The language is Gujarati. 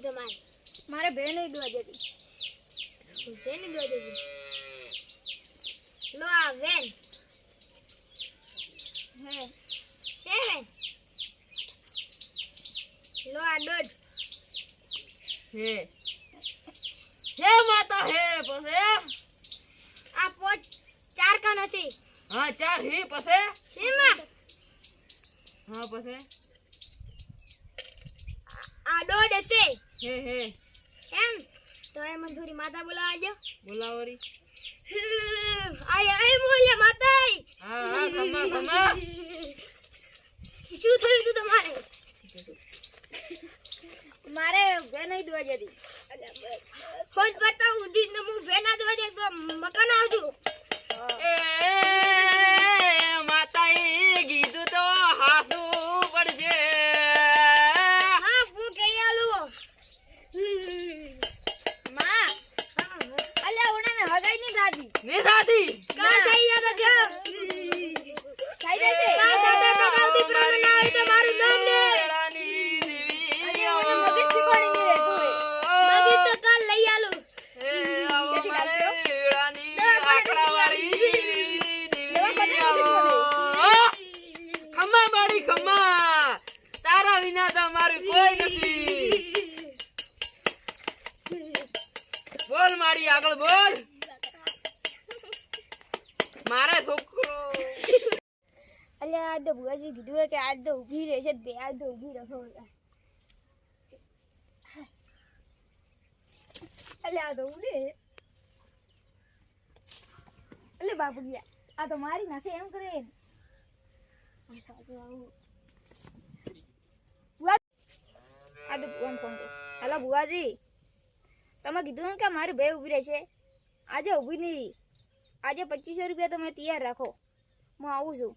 હતી તમારે મારે બેન દોવા જતી વેની દોવા જતી લો આ વેન. હે. હે વેન? લો આ દોઢ. હે. હે માતા હે પસે આ પોચ ચાર કાન હશે. હા ચાર હી હે એમાં હા પછી? આ દોઢ હશે. હે હે. એમ? તો એ મંજૂરી માતા બોલાવા બોલાવરી. આય આય મોલે માતા હા હા ખમા ખમા શું થયું તું તમારે? મારે બેન દોવા જતી. ખોજ પડતા ઉધી ને હું વેના દોવા દે તો મકાન આવજો. એ માતા એ કીધું તો હાસું પડશે હા હું કઈ આલુ માં અલ્યા ઓણાને હગાઈ નહીં થાતી ને દાદી કા થઈ જતો જો થઈ કા દાદા તો ગાવતી પ્રમાણ આવે તો મારું નામ ને રાણી દેવી અરે ઓને મગજ શીખવાડી નહીં રહેતું હોય. તો કાલ લઈ આલું. એ આવો મારે? રાણી આકડાવાળી દેવી. આવો. ખમા મારી ખમા. તારા વિના તો મારું કોઈ નથી. બોલ મારી આગળ બોલ. મારે છોકરો. અલ્યા આ તો ભુવાજી કીધું કે આજ તો ઊભી રહેશે બે આજ તો ઊભી રહો અલ્યા આ તો ઉડે અલે, બાપુ ગયા. આ તો મારી નાખે એમ કરે આ તો ફોન છે હાલો, ભુવાજી. તમે કીધું કે મારી બે ઊભી રહેશે આજે ઊભી નહીં આજે પચીસો રૂપિયા તમે તૈયાર રાખો. હું આવું છું.